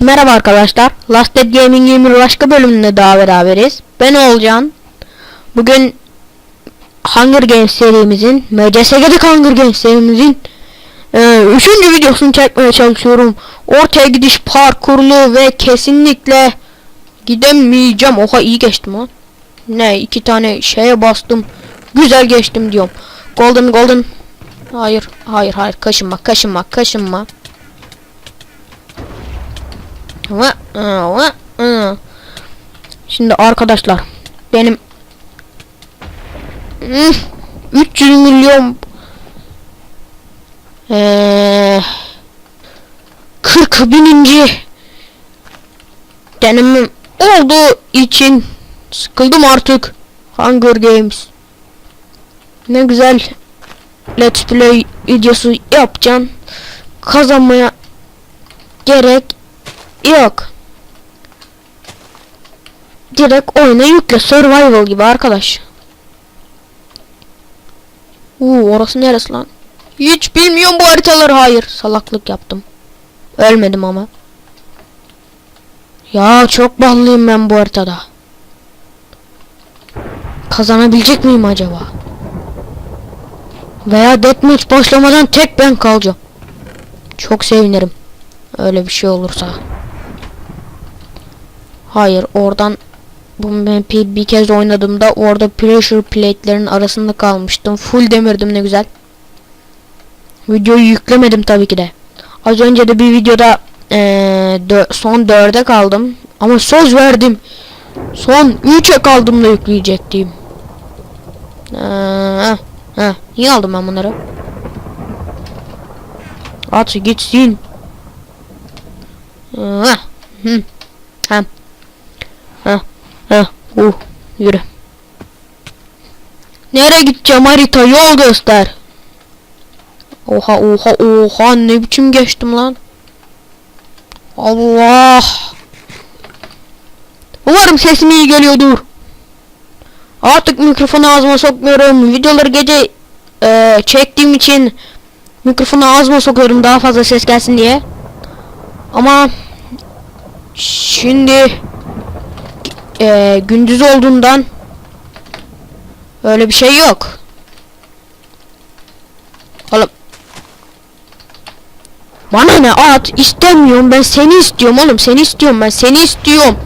Merhaba arkadaşlar. Last Dead Gaming 20 başka bölümünde daha beraberiz. Ben Olcan. Bugün Hunger Games serimizin, MCSG'deki Hunger Games serimizin e, üçüncü videosunu çekmeye çalışıyorum. Ortaya gidiş parkurlu ve kesinlikle gidemeyeceğim. Oha iyi geçtim ha. Ne iki tane şeye bastım. Güzel geçtim diyorum. Golden golden. Hayır hayır hayır kaşınma kaşınma kaşınma. Şimdi arkadaşlar benim Üf, 300 milyon eee 40 bininci denemem olduğu için sıkıldım artık. Hunger Games. Ne güzel Let's Play videosu yapacağım. Kazanmaya gerek yok direkt oyuna yükle survival gibi arkadaş Uuu orası neresi lan? Hiç bilmiyorum bu haritaları hayır. Salaklık yaptım. Ölmedim ama. Ya çok ballıyım ben bu haritada. Kazanabilecek miyim acaba? Veya deathmatch başlamadan tek ben kalacağım. Çok sevinirim. Öyle bir şey olursa. Hayır oradan bu map'i bir kez oynadığımda orada pressure plate'lerin arasında kalmıştım. Full demirdim ne güzel. Videoyu yüklemedim tabii ki de. Az önce de bir videoda ee, dö- son 4'e kaldım. Ama söz verdim. Son 3'e kaldım da yükleyecektim. Ee, heh, iyi aldım ben bunları. At gitsin. Ee. Uh, yürü. Nereye gideceğim harita yol göster. Oha oha oha ne biçim geçtim lan. Allah. Umarım sesim iyi geliyordur. Artık mikrofonu ağzıma sokmuyorum. Videoları gece e, çektiğim için mikrofonu ağzıma sokuyorum daha fazla ses gelsin diye. Ama şimdi e, gündüz olduğundan öyle bir şey yok. Oğlum. Bana ne at istemiyorum ben seni istiyorum oğlum seni istiyorum ben seni istiyorum.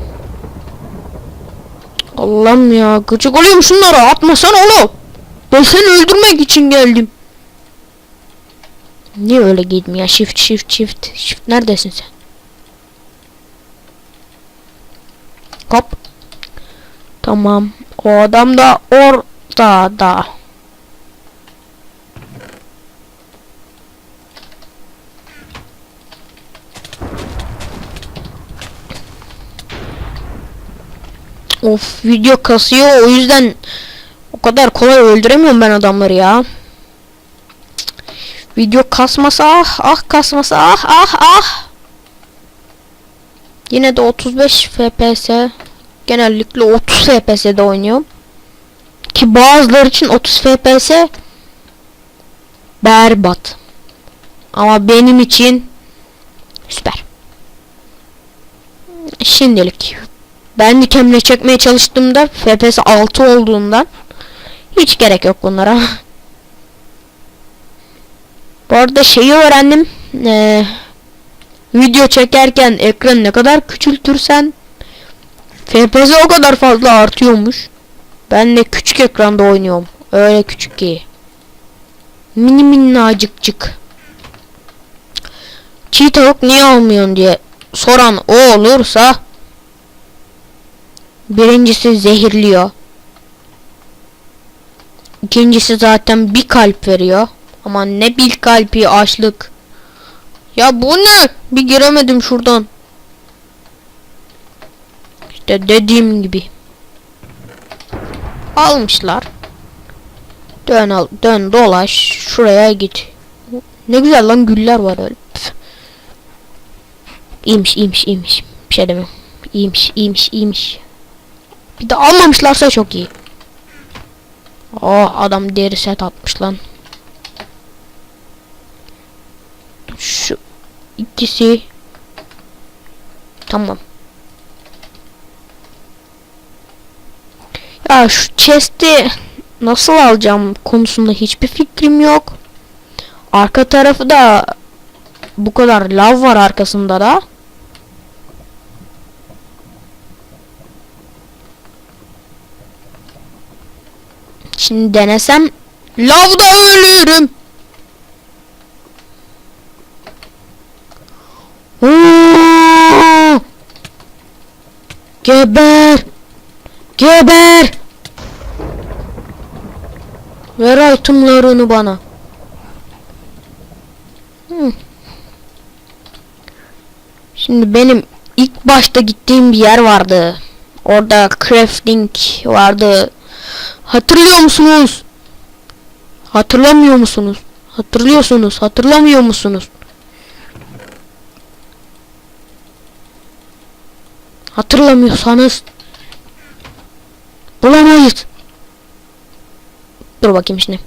Allah'ım ya gıcık oluyorum şunlara atmasana oğlum. Ben seni öldürmek için geldim. Niye öyle gitmiyor ya shift shift shift shift neredesin sen? Hop. Tamam. O adam da orada. Of video kasıyor o yüzden o kadar kolay öldüremiyorum ben adamları ya. Video kasmasa ah ah kasmasa ah ah ah. Yine de 35 FPS genellikle 30 FPS'de oynuyorum. Ki bazıları için 30 FPS berbat. Ama benim için süper. Şimdilik ben dikemle çekmeye çalıştığımda FPS 6 olduğundan hiç gerek yok bunlara. Bu arada şeyi öğrendim. Ee, video çekerken ekran ne kadar küçültürsen FPS o kadar fazla artıyormuş. Ben de küçük ekranda oynuyorum. Öyle küçük ki. Mini minnacıkcık. Çiğ tavuk niye almıyorsun diye soran o olursa birincisi zehirliyor. İkincisi zaten bir kalp veriyor. Ama ne bir kalpi açlık. Ya bu ne? Bir giremedim şuradan. İşte dediğim gibi. Almışlar. Dön al, dön dolaş. Şuraya git. Ne güzel lan güller var öyle. Püf. İyiymiş, iyiymiş, iyiymiş. Bir şey demiyorum. İyiymiş, iyiymiş, iyiymiş. Bir de almamışlarsa çok iyi. Oh adam deri set atmış lan. Şu ikisi Tamam. Ya şu chest'i nasıl alacağım konusunda hiçbir fikrim yok. Arka tarafı da bu kadar lav var arkasında da. Şimdi denesem lavda ölürüm. Geber! Geber! Ver itemlarını bana. Şimdi benim ilk başta gittiğim bir yer vardı. Orada crafting vardı. Hatırlıyor musunuz? Hatırlamıyor musunuz? Hatırlıyorsunuz, hatırlamıyor musunuz? Hatırlamıyorsanız bulamayız. Dur bakayım şimdi.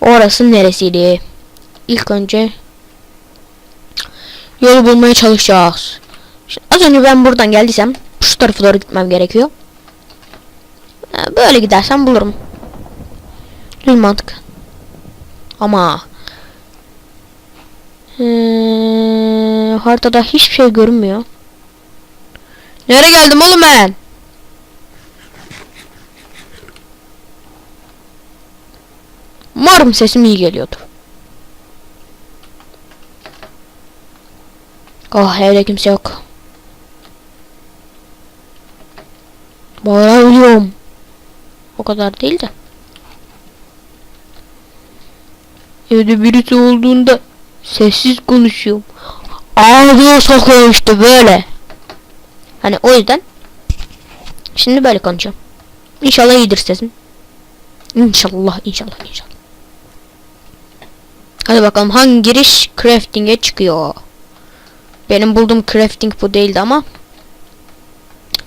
Orası neresiydi? İlk önce yolu bulmaya çalışacağız. Şimdi az önce ben buradan geldiysem şu tarafa doğru gitmem gerekiyor. Böyle gidersem bulurum. Düz mantık. Ama ee, haritada hiçbir şey görünmüyor. Nereye geldim oğlum ben? Umarım sesim iyi geliyordur. Oh evde kimse yok. Bağırabiliyorum. O kadar değil de. Evde birisi olduğunda sessiz konuşuyorum. Ağzına sokuyorum işte böyle. Hani o yüzden şimdi böyle konuşacağım. İnşallah iyidir sesim. İnşallah, inşallah, inşallah. Hadi bakalım hangi giriş crafting'e çıkıyor. Benim bulduğum crafting bu değildi ama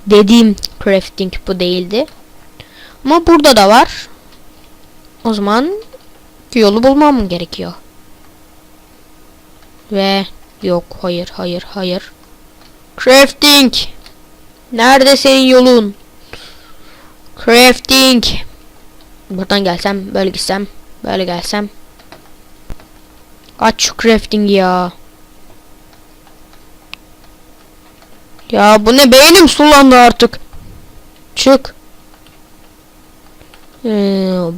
dediğim crafting bu değildi. Ama burada da var. O zaman yolu bulmam gerekiyor. Ve yok hayır hayır hayır. Crafting. Nerede senin yolun? Crafting. Buradan gelsem, böyle gitsem, böyle gelsem. Aç şu crafting ya. Ya bu ne beynim sulandı artık. Çık. Ee,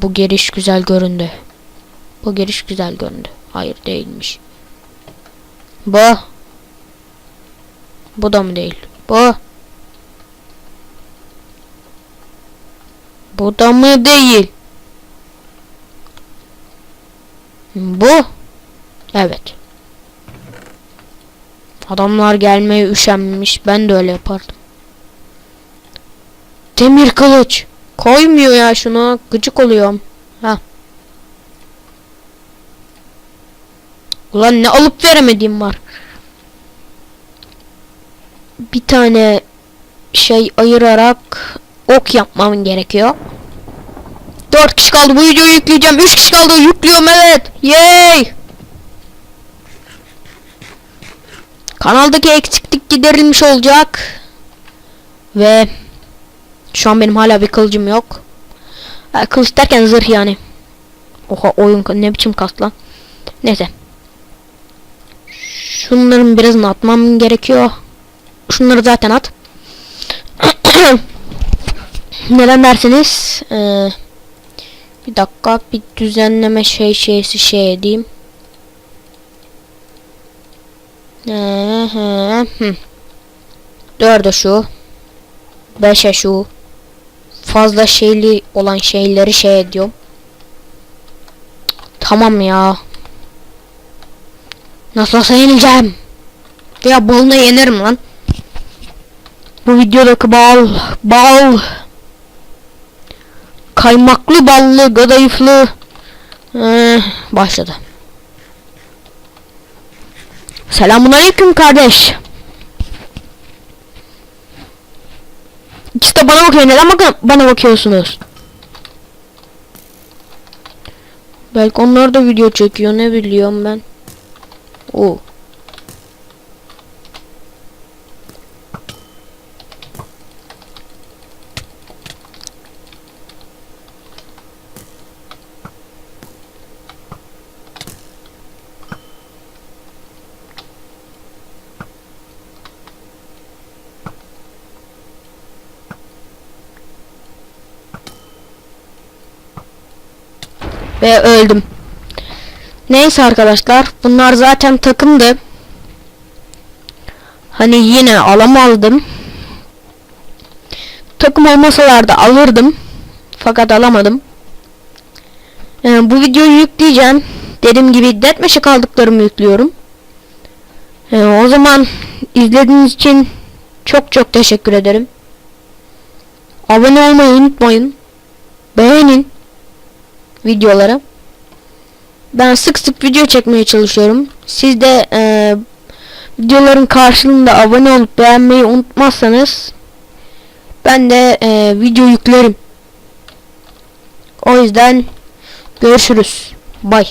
bu giriş güzel göründü. Bu giriş güzel göründü. Hayır değilmiş. Bu. Bu da mı değil? Bu. Bu da mı değil? Bu. Evet. Adamlar gelmeye üşenmiş. Ben de öyle yapardım. Demir kılıç. Koymuyor ya şunu. Gıcık oluyorum. Ha. Ulan ne alıp veremediğim var. Bir tane şey ayırarak ok yapmam gerekiyor. 4 kişi kaldı bu videoyu yükleyeceğim. 3 kişi kaldı yüklüyorum evet. Yay! Kanaldaki eksiklik giderilmiş olacak. Ve şu an benim hala bir kılıcım yok. Ha, kılıç derken zırh yani. Oha oyun ne biçim kast lan. Neyse. Şunların birazını atmam gerekiyor. Şunları zaten at. Neden dersiniz? Ee, bir dakika bir düzenleme şey şeysi şey edeyim. Dörde şu. Beşe şu. Fazla şeyli olan şeyleri şey ediyorum. Tamam ya. Nasıl olsa yeneceğim. Veya balına yenerim lan. Bu videodaki bal, bal, kaymaklı ballı, kadayıflı, ee, başladı. Selamun aleyküm kardeş. De bana bakıyor. Neden bakın bana bakıyorsunuz? Belki onlar da video çekiyor. Ne biliyorum ben. Oo. Ve öldüm. Neyse arkadaşlar. Bunlar zaten takımdı. Hani yine alamadım. Takım olmasalardı alırdım. Fakat alamadım. Ee, bu videoyu yükleyeceğim. Dediğim gibi Deathmatch'e kaldıklarımı yüklüyorum. Ee, o zaman izlediğiniz için çok çok teşekkür ederim. Abone olmayı unutmayın. Beğenin videoları. Ben sık sık video çekmeye çalışıyorum. Siz de e, videoların karşılığında abone olup beğenmeyi unutmazsanız ben de e, video yüklerim. O yüzden görüşürüz. Bye.